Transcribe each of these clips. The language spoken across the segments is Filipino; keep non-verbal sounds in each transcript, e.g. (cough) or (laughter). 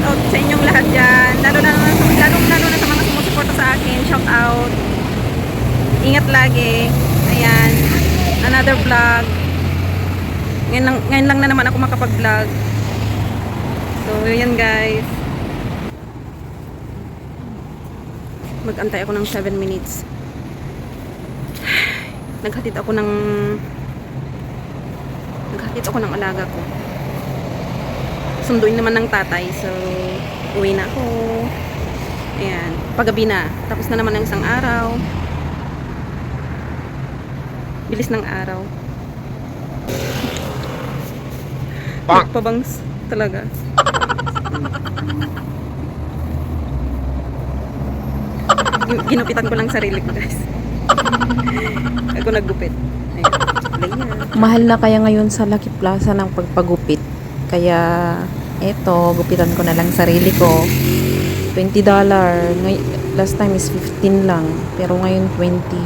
shout sa inyong lahat dyan. Lalo na, lalo, lalo na sa mga sumusuporta sa akin. Shout out. Ingat lagi. Ayan. Another vlog. Ngayon lang, ngayon lang na naman ako makapag-vlog. So, yun guys. Mag-antay ako ng 7 minutes. (sighs) Naghatid ako ng naghatid ako ng alaga ko. Sunduin naman ng tatay. So, uwi na ako. Ayan. Paggabi na. Tapos na naman ang isang araw. Bilis ng araw. Bonk. Pabangs talaga. Gin- Ginupitan ko lang sarili ko guys. Ako naggupit. Ayan. Layan. Mahal na kaya ngayon sa Lucky Plaza ng pagpagupit. Kaya, eto, gupitan ko na lang sarili ko. $20. Ngay- last time is 15 lang. Pero ngayon 20.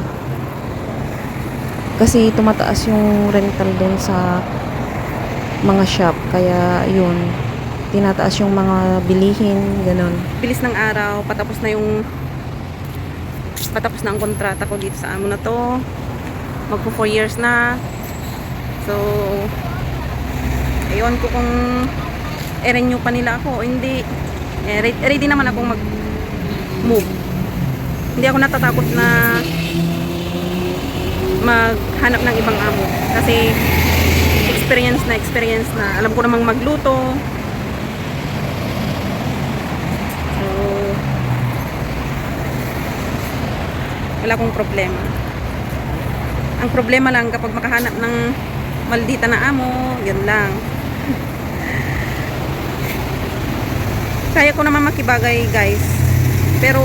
Kasi tumataas yung rental doon sa mga shop. Kaya, yun. Tinataas yung mga bilihin. Ganon. bilis ng araw, patapos na yung patapos na ang kontrata ko dito sa amo na to. Magpo 4 years na. So, ayun ko kung i-renew pa nila ako hindi. Eh, ready, naman akong mag-move. Hindi ako natatakot na maghanap ng ibang amo. Kasi experience na experience na. Alam ko namang magluto, So, wala akong problema. Ang problema lang kapag makahanap ng maldita na amo, yun lang. Kaya ko naman makibagay, guys. Pero,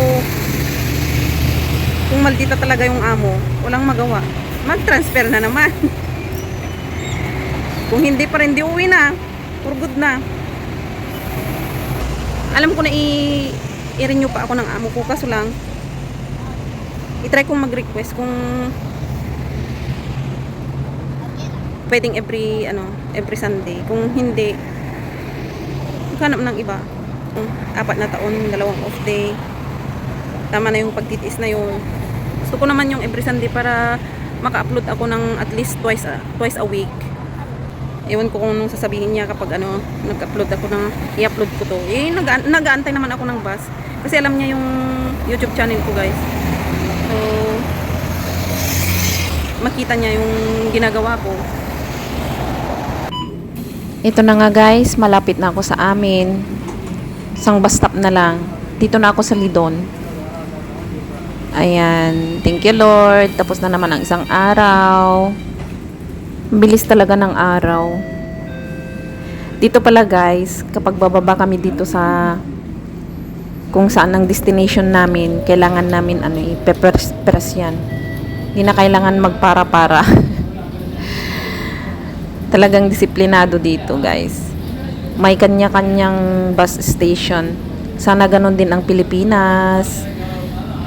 kung maldita talaga yung amo, walang magawa. Mag-transfer na naman. (laughs) kung hindi pa rin, di uwi na. For good na alam ko na i- i-renew pa ako ng amo ko kaso lang i-try kong mag-request kung pwedeng every ano every Sunday kung hindi maghanap ng iba Kung apat na taon dalawang off day tama na yung pagtitiis na yun gusto ko naman yung every Sunday para maka-upload ako ng at least twice a, twice a week Ewan ko kung anong sasabihin niya kapag ano, nag-upload ako ng, i-upload ko to. Eh, nag nag-aantay naman ako ng bus. Kasi alam niya yung YouTube channel ko, guys. So, makita niya yung ginagawa ko. Ito na nga guys, malapit na ako sa amin. Isang bus stop na lang. Dito na ako sa Lidon. Ayan, thank you Lord. Tapos na naman ang isang araw. Bilis talaga ng araw. Dito pala guys, kapag bababa kami dito sa kung saan ang destination namin, kailangan namin ano, i-press yan. Hindi na kailangan magpara-para. (laughs) talagang disiplinado dito guys may kanya-kanyang bus station. Sana ganon din ang Pilipinas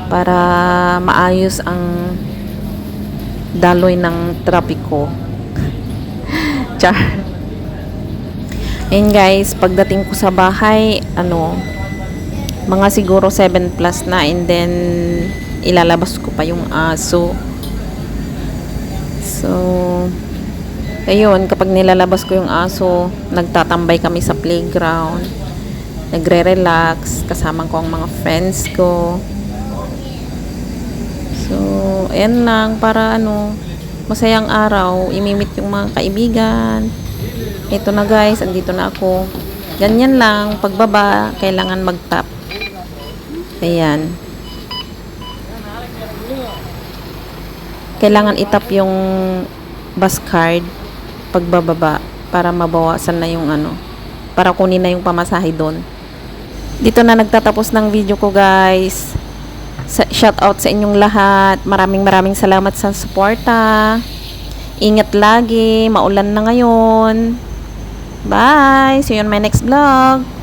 para maayos ang daloy ng trapiko. (laughs) Char. Ayun guys pagdating ko sa bahay ano mga siguro 7 plus na and then ilalabas ko pa yung aso. So Ayun, kapag nilalabas ko yung aso, nagtatambay kami sa playground. Nagre-relax, kasama ko ang mga friends ko. So, ayan lang, para ano, masayang araw, imimit yung mga kaibigan. Ito na guys, andito na ako. Ganyan lang, pagbaba, kailangan mag-tap. Ayan. Kailangan itap yung bus card pagbababa para mabawasan na yung ano para kunin na yung pamasahe doon. Dito na nagtatapos ng video ko guys. Sa, shout out sa inyong lahat. Maraming maraming salamat sa suporta. Ingat lagi. Maulan na ngayon. Bye. See you on my next vlog